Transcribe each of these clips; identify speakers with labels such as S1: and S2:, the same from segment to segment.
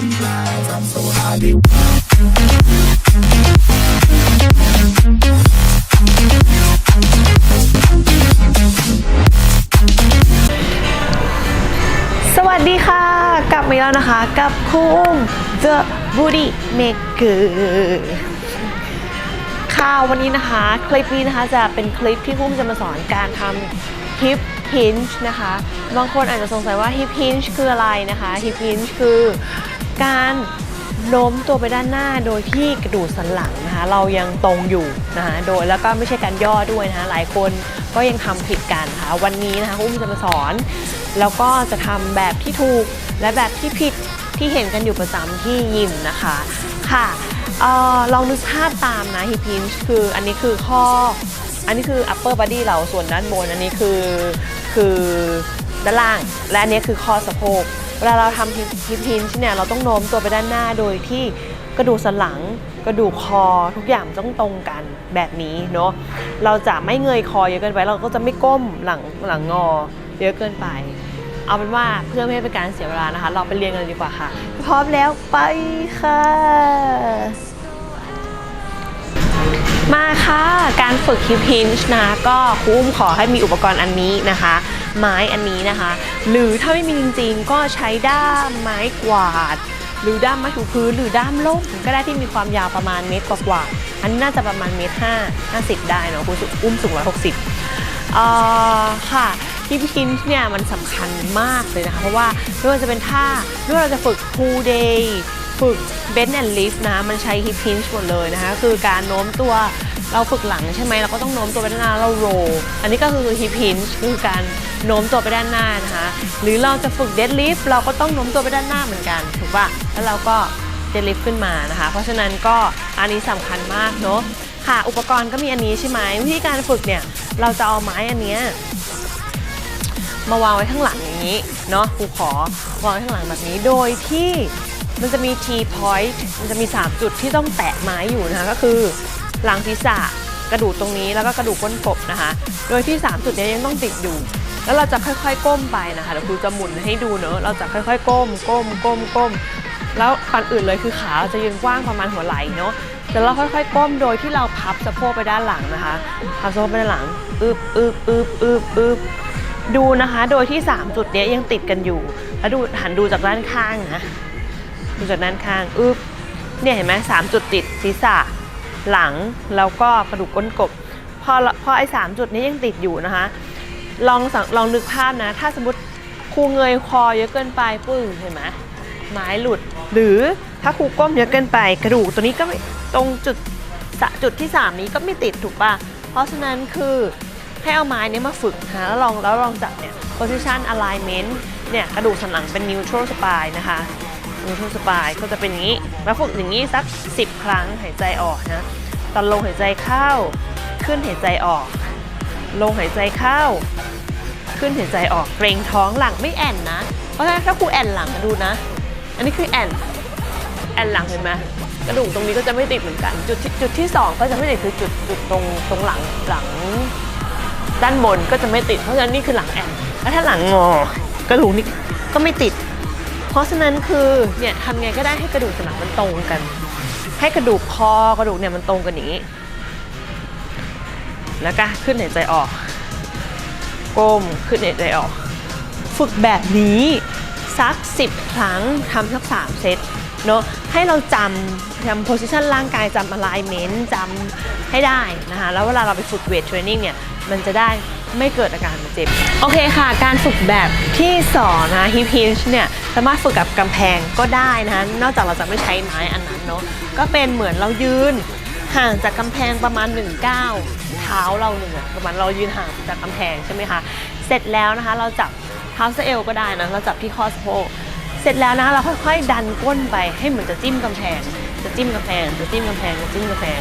S1: life. I'm so happy.
S2: สวัสดีค่ะ กลับมาแล้วนะคะ กับครูอุ้ม The Booty Maker ค่ะวันนี้นะคะ คลิปนี้นะคะจะเป็นคลิปที่คุ้มจะมาสอนการทำ hip hinge นะคะ บางคนอาจจะสงสัยว่า hip hinge คืออะไรนะคะ hip hinge คือ การโน้มตัวไปด้านหน้าโดยที่กระดูกสันหลังนะคะ เรายังตรงอยู่นะคะโดยแล้วก็ไม่ใช่การย่อด้วยนะคะ หลายคนก็ยังทำผิดกันนะคะ วันนี้นะคะครูอุ้มจะมาสอน แล้วก็จะทำแบบที่ถูกและแบบที่ผิดที่เห็นกันอยู่ประจำที่ยิมนะคะค่ะเออลองนึกภาพตามนะ hip hinge คืออันนี้คือข้อ อันนี้คือ upper body เราส่วนด้านบนอันนี้คือคือด้านล่าง และอันนี้คือข้อสะโพก เวลาเราทำ hip hip hinge เนี่ยเราต้องโน้มตัวไปด้านหน้าโดยที่กระดูกสันหลัง กระดูกคอทุกอย่างต้องตรงกันแบบนี้เนาะเราจะไม่เงยคอเยอะเกินไป เราก็จะไม่ก้มหลังหลังงอเยอะเกินไป เอาเป็นว่าเพื่อไม่ให้เป็นการเสียเวลานะคะ เราไปเรียนกันดีกว่าค่ะ พร้อมแล้วไปค่ะ มาค่ะ การฝึกฮิปฮินช์นะก็คุ้มขอให้มีอุปกรณ์อันนี้นะคะ ไม้อันนี้นะคะ หรือถ้าไม่มีจริงๆ ก็ใช้ด้ามไม้กวาด หรือด้ามไม้ถูพื้นหรือด้ามล่มก็ได้ที่มีความยาวประมาณเมตรกว่าๆอันนี้น่าจะประมาณเมตรห้าห้าสิบได้เนาะครูอุ้มสูงร้อยหกสิบค่ะฮิปฮินช์เนี่ยมันสำคัญมากเลยนะคะ เพราะว่าไม่ว่าจะเป็นท่าไม่ว่าเราจะฝึก pull day ฝึก bend and lift นะ มันใช้ฮิปฮินช์หมดเลยนะคะ คือการโน้มตัว เราฝึกหลังใช่ไหมเราก็ต้องโน้มตัวไปด้านหน้าเราโรอันนี้ก็คือฮิปฮินช์คือการโน้มตัวไปด้านหน้านะคะหรือเราจะฝึก deadlift เราก็ต้องโน้มตัวไปด้านหน้าเหมือนกันถูกปะแล้วเราก็เดดลิฟขึ้นมานะคะ เพราะฉะนั้นก็อันนี้สำคัญมากเนาะค่ะอุปกรณ์ก็มีอันนี้ใช่ไหมวิธีการฝึกเนี่ยเราจะเอาไม้อันเนี้ยมาวางไว้ข้างหลังอย่างนี้เนาะครูขอวางไว้ข้างหลังแบบนี้โดยที่มันจะมี T point มันจะมี 3 จุดที่ต้องแตะไม้อยู่นะคะก็คือ หลังศีรษะกระดูกตรงนี้แล้วก็กระดูกก้นกบนะคะ โดยที่ 3 จุดนี้ยังต้องติดอยู่ แล้วเราจะค่อยๆก้มไปนะคะเดี๋ยวครูจะหมุนให้ดูเนอะเราจะค่อยๆ ก้ม ก้ม ก้ม ก้ม แล้วก่อนอื่นเลยคือขาเราจะยืนกว้างประมาณหัวไหล่เนาะแต่เราค่อยๆ ก้มโดยที่เราพับสะโพกไปด้านหลังนะคะพับสะโพกไปด้านหลังอึบอึบอึบอึบอึบดูนะคะ โดยที่ 3 จุดนี้ยังติดกันอยู่ แล้วดูหันดูจากด้านข้างนะ ดูจากด้านข้างอึบเนี่ยเห็นไหมสามจุดติดศีรษะ หลังแล้วก็กระดูกก้นกบพอพอไอ้สามจุดนี้ยังติดอยู่นะคะ ลองลองนึกภาพนะ ถ้าสมมติครูเงยคอเยอะเกินไปปึ้งเห็นไหมไม้หลุด หรือถ้าครูก้มเยอะเกินไป กระดูกตัวนี้ก็ไม่ตรงจุดจุดที่ 3 นี้ก็ไม่ติดถูกป่ะเพราะฉะนั้นคือให้เอาไม้นี้มาฝึกนะแล้วลองแล้วลองจับเนี่ย position alignment เนี่ยกระดูกสันหลังเป็น neutral spine นะคะ neutral spine ก็จะเป็นอย่างนี้แล้วฝึกอย่างนี้สัก 10 ครั้งหายใจออกนะ ตอนลงหายใจเข้า ขึ้นหายใจออก ลงหายใจเข้า ขึ้นหายใจออก เกรงท้องหลังไม่แอนนะ เพราะฉะนั้นถ้าครูแอนหลังดูนะ อันนี้คือแอนแอนหลังเห็นไหมกระดูกตรงนี้ก็จะไม่ติดเหมือนกัน จุดจุดที่สองก็จะไม่ติดคือจุดจุดตรงตรงหลังหลังด้านบนก็จะไม่ติด เพราะฉะนั้นนี่คือหลังแอนแล้วถ้าหลังงอกระดูกนี่ก็ไม่ติด เพราะฉะนั้นคือเนี่ยทำไงก็ได้ให้กระดูกสันหลังมันตรงกัน ให้กระดูกคอกระดูกเนี่ยมันตรงกันอย่างนี้ แล้วก็ขึ้นหายใจออกก้มขึ้นหายใจออก ฝึกแบบนี้สัก10ครั้งทำสัก3เซตเนาะให้เราจำจำโพสิชันร่างกายจำ alignment จำให้ได้นะคะแล้วเวลาเราไปฝึกเวทเทรนนิ่งเนี่ย มันจะได้ ไม่เกิดอาการบาดเจ็บ โอเคค่ะ การฝึกแบบที่2นะ hip hinge เนี่ยสามารถฝึกกับกำแพงก็ได้นะนอกจากเราจะไม่ใช้ไม้อันนั้นเนาะก็เป็นเหมือนเรายืนห่างจากกำแพงประมาณ1ก้าวเท้าเราหนึ่งประมาณเรายืนห่างจากกำแพงใช่ไหมคะเสร็จแล้วนะคะเราจับเท้าสะเอวก็ได้นะเราจับที่ข้อสะโพกเสร็จแล้วนะคะเราค่อยๆ ดันก้นไปให้เหมือนจะจิ้มกำแพง จะจิ้มกำแพงจะจิ้มกำแพงจะจิ้มกำแพง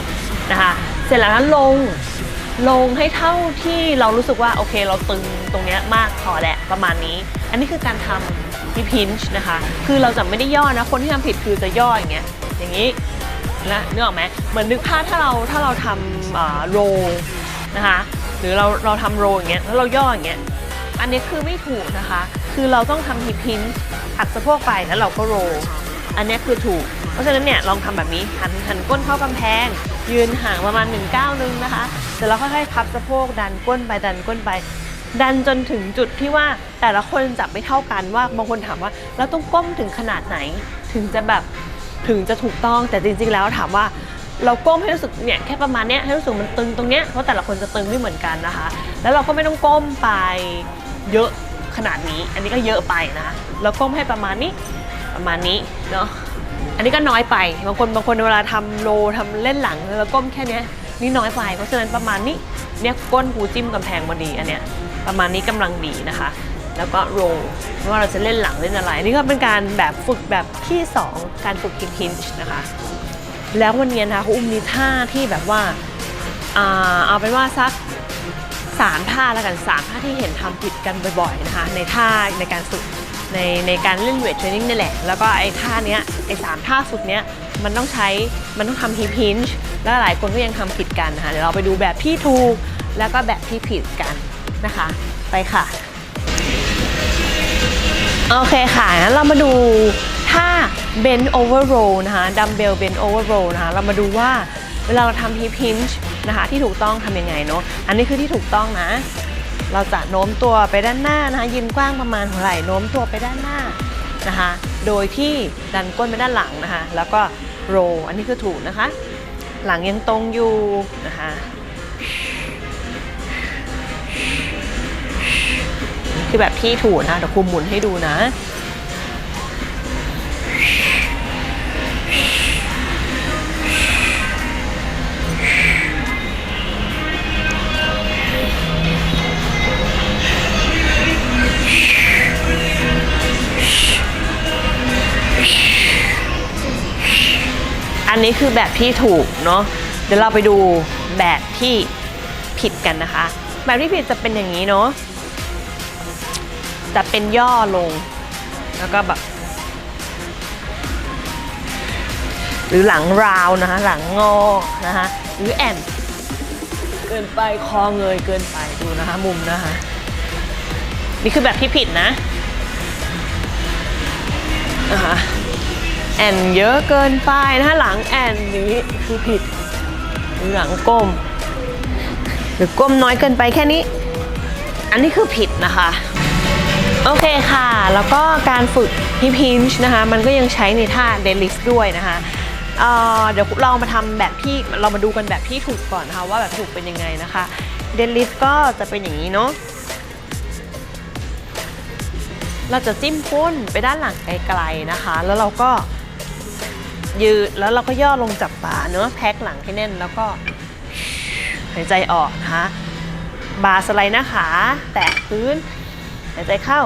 S2: นะคะ เสร็จแล้วนั้นลง ลงให้เท่าที่เรารู้สึกว่าโอเคเราตึงตรงเนี้ยมากพอแหละประมาณนี้ อันนี้คือการทำที่พินช์นะคะ คือเราจะไม่ได้ย่อนะ คนที่ทำผิดคือจะย่ออย่างเงี้ยอย่างนี้นะนึกออกไหมเหมือนนึกภาพถ้าเราถ้าเราทำโรนะคะหรือเราเราทำโรอย่างเงี้ยแล้วเราย่ออย่างเงี้ยอันนี้คือไม่ถูกนะคะ คือเราต้องทำฮิปพินหักสะโพกไปแล้วเราก็โร อันนี้คือถูก เพราะฉะนั้นเนี่ยลองทำแบบนี้หันหันก้นเข้ากำแพง ยืนห่างประมาณ1นึ่งก้าวนึงนะคะเสร็จแล้วค่อยๆพับสะโพกดันก้นไปดันก้นไป ดันจนถึงจุดที่ว่าแต่ละคนจับไม่เท่ากันว่าบางคนถามว่าเราต้องก้มถึงขนาดไหน ถึงจะแบบถึงจะถูกต้องแต่จริง ๆ แล้วถามว่าเราก้มให้รู้สึกเนี่ยแค่ประมาณเนี้ยให้รู้สึกมันตึงตรงเนี้ยเพราะแต่ละคนจะตึงไม่เหมือนกันนะคะ แล้วเราก็ไม่ต้องก้มไปเยอะขนาดนี้ อันนี้ก็เยอะไปนะคะเราก้มให้ประมาณนี้ประมาณนี้เนาะ อันนี้ก็น้อยไป บางคนบางคนเวลาทำโลทำเล่นหลังแล้วก้มแค่นี้นี่น้อยไปเพราะฉะนั้นประมาณนี้เนี่ยก้นหูจิ้มกำแพงพอดีอันเนี้ยประมาณนี้กำลังดีนะคะ แล้วก็โรไม่ว่าเราจะเล่นหลังเล่นอะไรนี่ก็เป็นการแบบฝึกแบบที่สองการฝึกฮินฮินช์นะคะ แล้ววันนี้นะคะอุ้มมีท่าที่แบบว่าเอาเป็นว่าสักสามท่าแล้วกันสามท่าที่เห็นทำผิดกันบ่อยๆนะคะ ในท่าในการฝึก ในในการเล่นเวทเทรนนิ่งนี่แหละ แล้วก็ไอ้ท่าเนี้ยไอ้สามท่าฝึกเนี้ยมันต้องใช้มันต้องทำฮิปฮินช์แล้วหลายคนก็ยังทำผิดกันนะคะเดี๋ยวเราไปดูแบบที่ถูกแล้วก็แบบที่ผิดกันนะคะ ไปค่ะ โอเคค่ะงั้นเรามาดูท่า bend over roll นะคะ dumbbell bend over roll นะคะ เรามาดูว่าเวลาเราทำ hip hinge นะคะ ที่ถูกต้องทำยังไงเนาะอันนี้คือที่ถูกต้องนะ เราจะโน้มตัวไปด้านหน้านะคะยืนกว้างประมาณหัวไหล่โน้มตัวไปด้านหน้านะคะ โดยที่ดันก้นไปด้านหลังนะคะ แล้วก็โรอันนี้คือถูกนะคะ หลังยังตรงอยู่นะคะคือแบบที่ถูกนะเดี๋ยวครูหมุนให้ดูนะ นี้คือแบบที่ถูกเนาะเดี๋ยวเราไปดูแบบที่ผิดกันนะคะ แบบที่ผิดจะเป็นอย่างนี้เนาะจะเป็นย่อลง แล้วก็แบบ หรือหลังราวนะคะ หลังงอนะคะหรือแอนเกินไปคอเงยเกินไปดูนะคะ มุมนะคะ นี่คือแบบที่ผิดนะนะคะ แอนเยอะเกินไปนะคะหลังแอนนี้คือผิด หลังก้ม หรือก้มน้อยเกินไปแค่นี้ อันนี้คือผิดนะคะโอเคค่ะ แล้วก็การฝึกฮิปฮินช์นะคะ มันก็ยังใช้ในท่าเดลิฟด้วยนะคะเเดี๋ยวเรามาทำแบบที่เรามาดูกันแบบที่ถูกก่อนนะคะว่าแบบถูกเป็นยังไงนะคะเดลิฟก็จะเป็นอย่างนี้เนาะเราจะจิ้มก้นไปด้านหลังไกลๆนะคะ แล้วเราก็ ยืดแล้วเราก็ย่อลงจับบ่าเนาะแพ็คหลังให้แน่นแล้วก็หายใจออกนะคะบาสไลด์หน้าขาแตะพื้นหายใจเข้า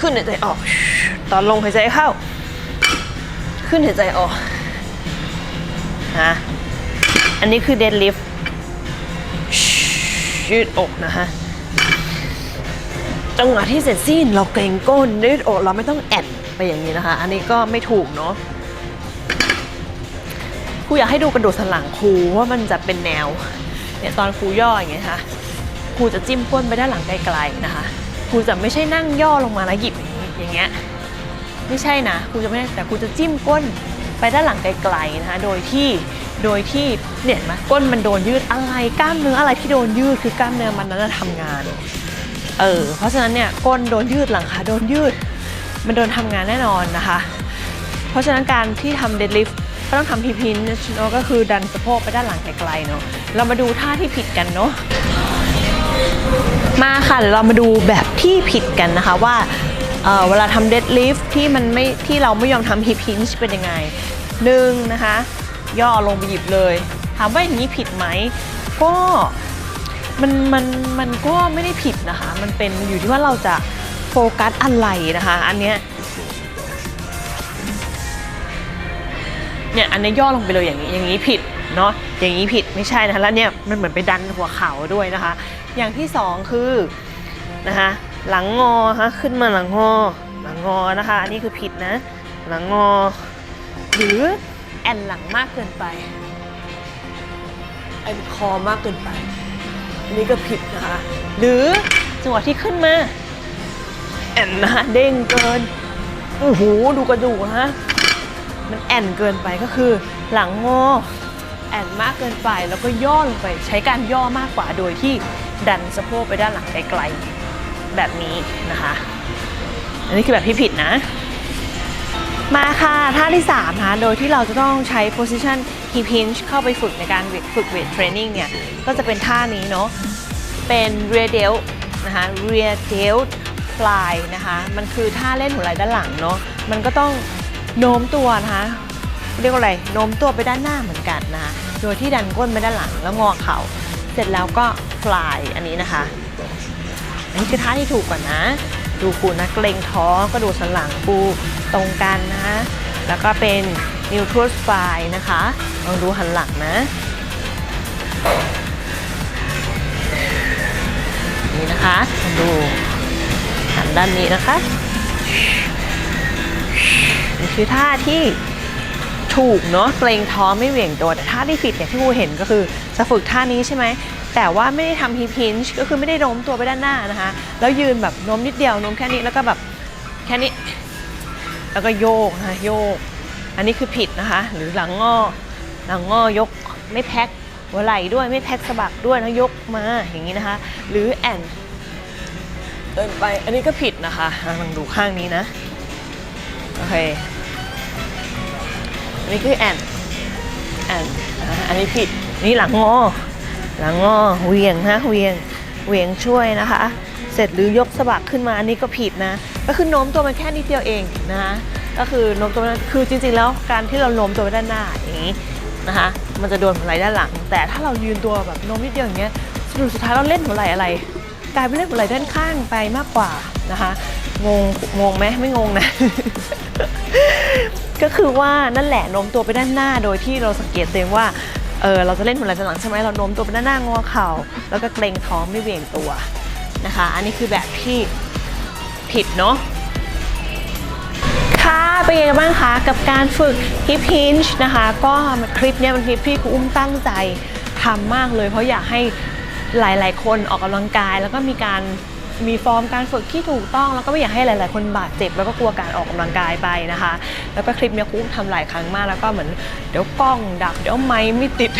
S2: ขึ้นหายใจออก ตอนลงหายใจเข้า ขึ้นหายใจออกนะอันนี้คือ deadlift ยืดอกนะคะจังหวะที่เสร็จสิ้นเราเกรงก้นยืดอกเราไม่ต้องแอนไปอย่างนี้นะคะ อันนี้ก็ไม่ถูกเนาะ รูอยากให้ดูกระโดดสันหลังครูว่ามันจะเป็นแนวเนี่ยตอนครูย่ออย่างเงี้ยค่ะครูจะจิ้มก้นไปด้านหลังไกลๆนะคะครูจะไม่ใช่นั่งย่อลงมาแล้วหยิบอย่างเงี้ยไม่ใช่นะครูจะไม่แต่ครูจะจิ้มก้นไปด้านหลังไกลๆนะคะโดยที่โดยที่เนี่ยเห็นไหมก้นมันโดนยืดอะไรกล้ามเนื้ออะไรที่โดนยืดคือกล้ามเนื้อมันนั้นนะทำงานเออเพราะฉะนั้นเนี่ยก้นโดนยืดหลังขาโดนยืด มันโดนทำงานแน่นอนนะคะ เพราะฉะนั้นการที่ทำเดดลิฟต์ ก็ต้องทำพีพินเนาะก็คือดันสะโพกไปด้านหลังไกลๆเนาะเรามาดูท่าที่ผิดกันเนาะมาค่ะเดี๋ยวเรามาดูแบบที่ผิดกันนะคะว่าเเวลาทำเดดลิฟที่มันไม่ที่เราไม่ยอมทำฮิปฮินช์เป็นยังไงหนึ่งนะคะ ย่อลงไปหยิบเลยถามว่าอย่างนี้ผิดไหมก็มันมันมันก็ไม่ได้ผิดนะคะ มันเป็นอยู่ที่ว่าเราจะโฟกัสอะไรนะคะ อันเนี้ย เนี่ยอันนี้ย่อลงไปเลยอย่างนี้อย่างนี้ผิดเนาะอย่างนี้ผิดไม่ใช่นะแล้วเนี่ยมันเหมือนไปดันหัวเข่าด้วยนะคะ อย่างที่สองคือนะคะหลังงอฮะขึ้นมาหลังงอหลังงอนะคะ อันนี้คือผิดนะ หลังงอ หรือแอนหลังมากเกินไปแอนคอมากเกินไป อันนี้ก็ผิดนะคะ หรือจังหวะที่ขึ้นมาแอนนะเด้งเกินโอ้โหดูกระดูกนะ มันแอนเกินไปก็คือ หลังงอแอนมากเกินไปแล้วก็ย่อลงไปใช้การย่อมากกว่าโดยที่ดันสะโพกไปด้านหลังไกลๆแบบนี้นะคะ อันนี้คือแบบที่ผิดนะ มาค่ะท่าที่3นะคะโดยที่เราจะต้องใช้ position hip hinge เข้าไปฝึกในการฝึก weight training เนี่ย ก็จะเป็นท่านี้เนาะเป็น rear delt นะคะ rear delt fly นะคะ มันคือท่าเล่นหัวไหล่ด้านหลังเนาะมันก็ต้อง โน้มตัวนะคะเรียกว่าอะไรโน้มตัวไปด้านหน้าเหมือนกันนะคะโดยที่ดันก้นไปด้านหลังแล้วงอเข่า เสร็จแล้วก็ fly อันนี้นะคะ อันนี้คือท่าที่ถูกก่อนนะ ดูปูนะเกรงท้องก็ดูสันหลังปูตรงกันนะแล้วก็เป็น neutral spine นะคะลองดูหันหลังนะนี่นะคะลองดูหันด้านนี้นะคะ คือท่าที่ถูกเนาะเกรงท้องไม่เหวี่ยงตัวแต่ท่าที่ผิดเนี่ยที่ครูเห็นก็คือจะฝึกท่านี้ใช่ไหมแต่ว่าไม่ได้ทำ hip hinge ก็คือไม่ได้โน้มตัวไปด้านหน้านะคะแล้วยืนแบบโน้มนิดเดียวโน้มแค่นี้แล้วก็แบบแค่นี้ แล้วก็โยกนะคะโยก อันนี้คือผิดนะคะ หรือหลังงอหลังงอยกไม่แพ็คหัวไหล่ด้วยไม่แพ็คสะบักด้วยนะยกมาอย่างนี้นะคะ หรือแอนเดินไปอันนี้ก็ผิดนะคะอะลองดูข้างนี้นะ โอเคอันนี้คือแอนแอนอะอันนี้ผิดนี่หลังงอ หลังงอเหวียงนะเหวียงเหวียงช่วยนะคะ เสร็จหรือยกสะบักขึ้นมาอันนี้ก็ผิดนะ ก็คือโน้มตัวมันแค่นิดเดียวเองนะคะก็คือโน้มตัวมันคือจริง ๆ แล้วการที่เราโน้มตัวไปด้านหน้าอย่างนี้นะคะ มันจะโดนหัวไหล่ด้านหลัง แต่ถ้าเรายืนตัวแบบโน้มนิดเดียวอย่างเงี้ยสรุปสุดท้ายเราเล่นหัวไหล่อะไรกลายเป็นเล่นหัวไหล่ด้านข้างไปมากกว่านะคะ งงงงไหมไม่งงนะ ก็คือว่านั่นแหละโน้มตัวไปด้านหน้าโดยที่เราสังเกตตัวเองว่าเออเราจะเล่นหัวไหล่ด้านหลังใช่ไหมเราโน้มตัวไปด้านหน้างอเข่า แล้วก็เกรงท้องไม่เหวี่ยงตัวนะคะ อันนี้คือแบบที่ผิดเนาะค่ะเป็นยังไงบ้างคะกับการฝึก hip hinge นะคะ ก็คลิปเนี้ยเป็นคลิปที่ครูอุ้มตั้งใจทำมากเลย เพราะอยากให้หลาย ๆ คนออกกำลังกายแล้วก็มีการ มีฟอร์มการฝึกที่ถูกต้อง แล้วก็ไม่อยากให้หลาย ๆ คนบาดเจ็บ แล้วก็กลัวการออกกำลังกายไปนะคะ แล้วก็คลิปเนี้ยครูอุ้มทำหลายครั้งมากแล้วก็เหมือนเดี๋ยวกล้องดับเดี๋ยวไม้ไม่ติด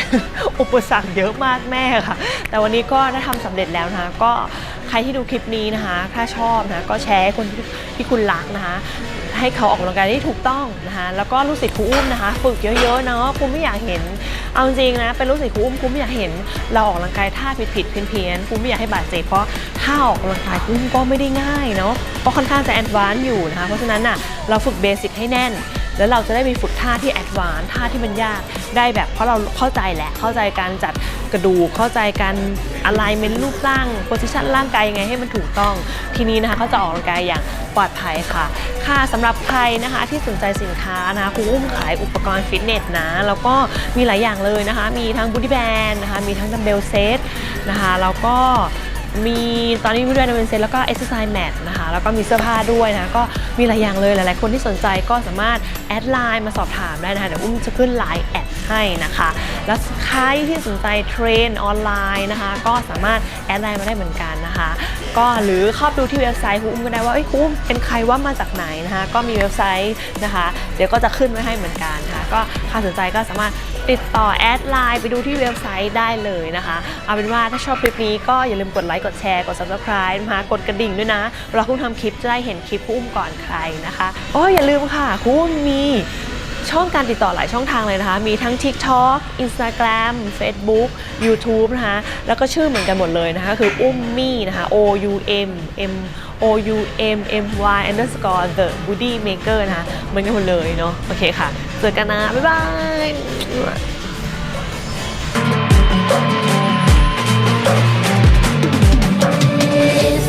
S2: อุปสรรคเยอะมากแม่ค่ะ แต่วันนี้ก็ได้ทำสำเร็จแล้วนะคะก็ใครที่ดูคลิปนี้นะคะ ถ้าชอบนะก็แชร์ให้คนที่คุณรักนะคะ ให้เขาออกกำลังกายที่ถูกต้องนะคะแล้วก็ลูกศิษย์ครูอุ้มนะคะฝึกเยอะๆเนาะครูไม่อยากเห็น เอาจริงนะเป็นลูกศิษย์ครูอุ้มครูไม่อยากเห็น เราออกกำลังกายท่าผิดๆเพี้ยนๆครูไม่อยากให้บาดเจ็บเพราะท่าออกกำลังกายครูอุ้มก็ไม่ได้ง่ายเนาะเพราะค่อนข้างจะแอดวานซ์อยู่นะคะเพราะฉะนั้นน่ะเราฝึกเบสิกให้แน่นแล้วเราจะได้มีฝึกท่าที่แอดวานซ์ท่าที่มันยากได้แบบเพราะเราเข้าใจแหละเข้าใจการจัด กระดูกเข้าใจการอะไรเมนรูปร่างโพสิชันร่างกายยังไงให้มันถูกต้อง ทีนี้นะคะเขาจะออกกำลังกายอย่างปลอดภัยค่ะ ค่ะสำหรับใครนะคะที่สนใจสินค้านะคะครูอุ้มขายอุปกรณ์ฟิตเนสนะ แล้วก็มีหลายอย่างเลยนะคะ มีทั้งบูดี้แบนนะคะมีทั้งดัมเบลเซตนะคะแล้วก็ มีตอนนี้มีด้วยดัมเบลเซตแล้วก็เอ็กซ์ไซส์แมทนะคะ แล้วก็มีเสื้อผ้าด้วยนะ ก็มีหลายอย่างเลยหลายๆ คนที่สนใจก็สามารถแอดไลน์มาสอบถามได้นะคะ เดี๋ยวอุ้มจะขึ้นไลน์แอดให้นะคะ แล้วใครที่สนใจเทรนออนไลน์นะคะ ก็สามารถแอดไลน์มาได้เหมือนกันนะคะ ก็หรือเข้าดูที่เว็บไซต์คุ้มก็ได้ว่าเอ้ยคุ้มเป็นใครว่ามาจากไหนนะคะ ก็มีเว็บไซต์นะคะ เดี๋ยวก็จะขึ้นไว้ให้เหมือนกันนะคะก็ใครสนใจก็สามารถ ติดต่อแอดไลน์ไปดูที่เว็บไซต์ได้เลยนะคะ เอาเป็นว่าถ้าชอบคลิปนี้ก็อย่าลืมกดไลค์กดแชร์กด subscribe นะคะกดกระดิ่งด้วยนะเวลาคุ้มทำคลิปจะได้เห็นคลิปคุ้มก่อนใครนะคะโอ้ยอย่าลืมค่ะคุ้มมีช่องการติดต่อหลายช่องทางเลยนะคะ มีทั้ง TikTok Instagram Facebook YouTube นะคะ แล้วก็ชื่อเหมือนกันหมดเลยนะคะ คืออุ้มมี่นะคะ O U M M O U M M Y underscore the Booty Maker นะคะ เหมือนกันหมดเลยเนาะ โอเคค่ะ เจอกันนะ บ๊ายบาย